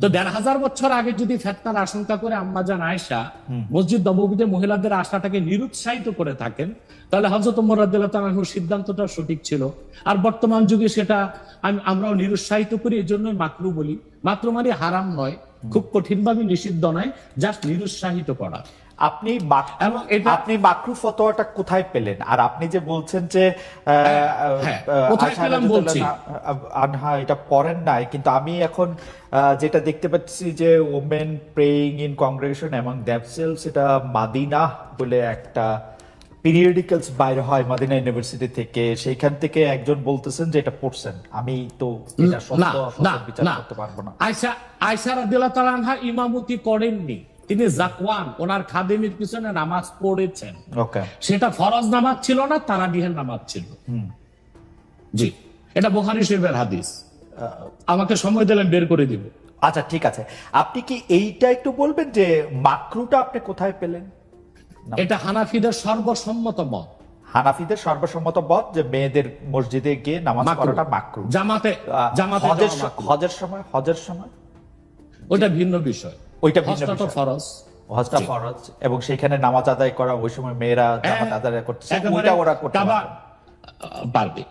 তো দেড় হাজার বছর আগে যদি ফেতনার আশঙ্কা করে আম্মাজান আয়সা মসজিদ নবমীতে মহিলাদের আশাটাকে নিরুৎসাহিত করে থাকেন, তাহলে হজরত মোরাদ্দাহ সিদ্ধান্তটা সঠিক ছিল। আর বর্তমান যুগে সেটা আমি আমরাও নিরুৎসাহিত করি এই জন্যই মাকরু বলি। মাত্র মানে হারাম নয়, খুব কঠিনভাবে নিষিদ্ধ নয় জাস্ট নিরুৎসাহিত করা। আপনি আপনি মাকরু ফতোয়াটা কোথায় পেলেন? আর আপনি যে বলছেন যে হ্যাঁ, বলছি। আনহা- এটা পড়েন নাই কিন্তু আমি এখন যেটা দেখতে পাচ্ছি যে ওমেন প্রেইং ইন কংগ্রেগেশন এবং দ্যাপসেলস এটা মাদিনা বলে একটা পিরিয়ডিক্যালস বাইরে হয় মাদিনা ইউনিভার্সিটি থেকে। সেইখান থেকে একজন বলতেছেন যে এটা পড়ছেন। আমি তো এটা সত্য বিচার করতে পারব না। আয়সা আয়সা রাদিয়াল্লাহু তাআলা আনহা ইমামতি করেননি। তিনি জাকওয়ান ওনার খাদেমের পিছনে নামাজ পড়েছেন। ওকে। সেটা ফরজ নামাজ ছিল না তারাবিহের নামাজ ছিল। জি এটা বুখারী শরীফের হাদিস। আমাকে সময় দিলেন বের করে দিব। আচ্ছা ঠিক আছে। আপনি কি এইটা একটু বলবেন যে মাকরুটা আপনি কোথায় পেলেন? এটা হানাফিদের সর্বসম্মত মত। হানাফিদের সর্বসম্মত মত যে মেয়েদের মসজিদে গিয়ে নামাজ। পড়াটা মাকরু। জামাতে জামাতে হজের সময়? হজের সময়? ওইটা ভিন্ন বিষয়। ওইটা ভিন্ন বিষয়। ফরজ। হজটা ফরজ। এবং সেখানে নামাজ আদায় করা ওই সময় মেয়েরা জামাত হ্যাঁ, আদায় করতেছে ওইটা ওরা করতে পারবে।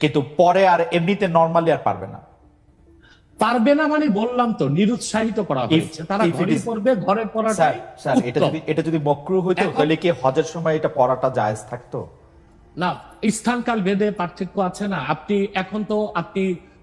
কিন্তু পরে আর এমনিতে নর্মালি আর পারবে না। পারবে না মানে বললাম তো নিরুৎসাহিত করা হয়েছে। তারা ঘরে পড়বে ঘরে পড়াটাই স্যার এটা যদি এটা যদি মকরু হইতো তাহলে কি হজের সময় এটা পড়াটা জায়েজ থাকতো? না স্থানকাল ভেদে পার্থক্য আছে না। আপনি এখন তো আপনি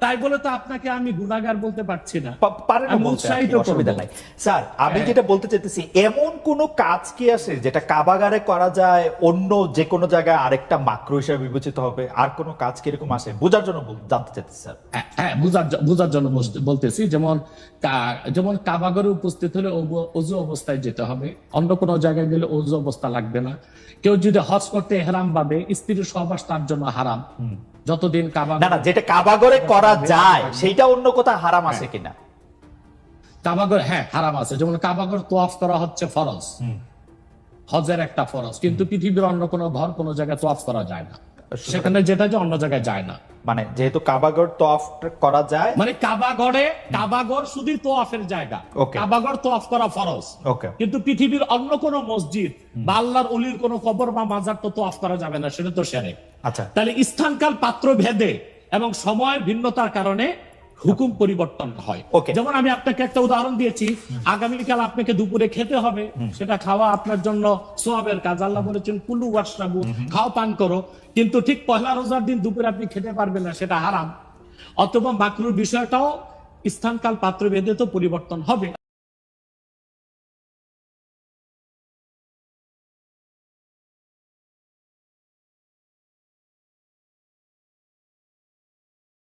তাই বলে তো আপনাকে আমি গুণাগার বলতে পারছি না। পা- পারেন উৎসাহিত অসুবিধা নাই। স্যার আমি হ্যাঁ। যেটা বলতে চাইতেছি এমন কোন কাজ কি আছে যেটা কাবাগারে করা যায় অন্য যে কোনো জায়গায় আরেকটা মাকরু হিসেবে বিবেচিত হবে? আর কোন কাজ কীরকম আসে বোঝার জন্য জানতে চাইতেছি স্যার। হ্যাঁ, হ্যাঁ বুঝার জন্য বলতেছি যেমন যেমন কাবাগারে উপস্থিত হলে অজু অবস্থায় যেতে হবে। অন্য কোনো জায়গায় গেলে অজু অবস্থা লাগবে না। কেউ যদি হজ করতে হেরাম ভাবে স্ত্রীর সহবাস তার জন্য হারাম। যতদিন কাবা না না যেটা কাবাগরে করা যায় সেইটা অন্য কোথাও হারাম আছে কিনা? কাবাগর হ্যাঁ হারাম আছে। যেমন কাবাগর তোয়াফ করা হচ্ছে ফরজ। হজের একটা ফরজ। কিন্তু পৃথিবীর অন্য কোনো ঘর কোনো জায়গায় তোয়াফ করা যায় না। সেখানে যেটা যে অন্য জায়গায় যায় না। মানে যেহেতু কাবাগর তফ করা যায় মানে কাবাগরে কাবাগর শুধু তোয়াফের জায়গা. কাবাগর তোয়াফ করা ফরজ। ওকে। কিন্তু পৃথিবীর অন্য কোন মসজিদ বা আল্লাহর অলির কোন কবর বা মাজার তো তোয়াফ করা যাবে না সেটা তো সেরে আচ্ছা। তাহলে স্থানকাল পাত্র ভেদে এবং সময়ের ভিন্নতার কারণে হুকুম পরিবর্তন হয়. যেমন আমি আপনাকে একটা উদাহরণ দিয়েছি আগামীকাল আপনাকে দুপুরে খেতে হবে সেটা খাওয়া আপনার জন্য সোয়াবের কাজ। আল্লাহ বলেছেন কুলু ওয়াশরাবু খাও পান করো। কিন্তু ঠিক পয়লা রোজার দিন দুপুরে আপনি খেতে পারবেন না সেটা হারাম। অথবা মাকরুর বিষয়টাও স্থানকাল পাত্র ভেদে তো পরিবর্তন হবে।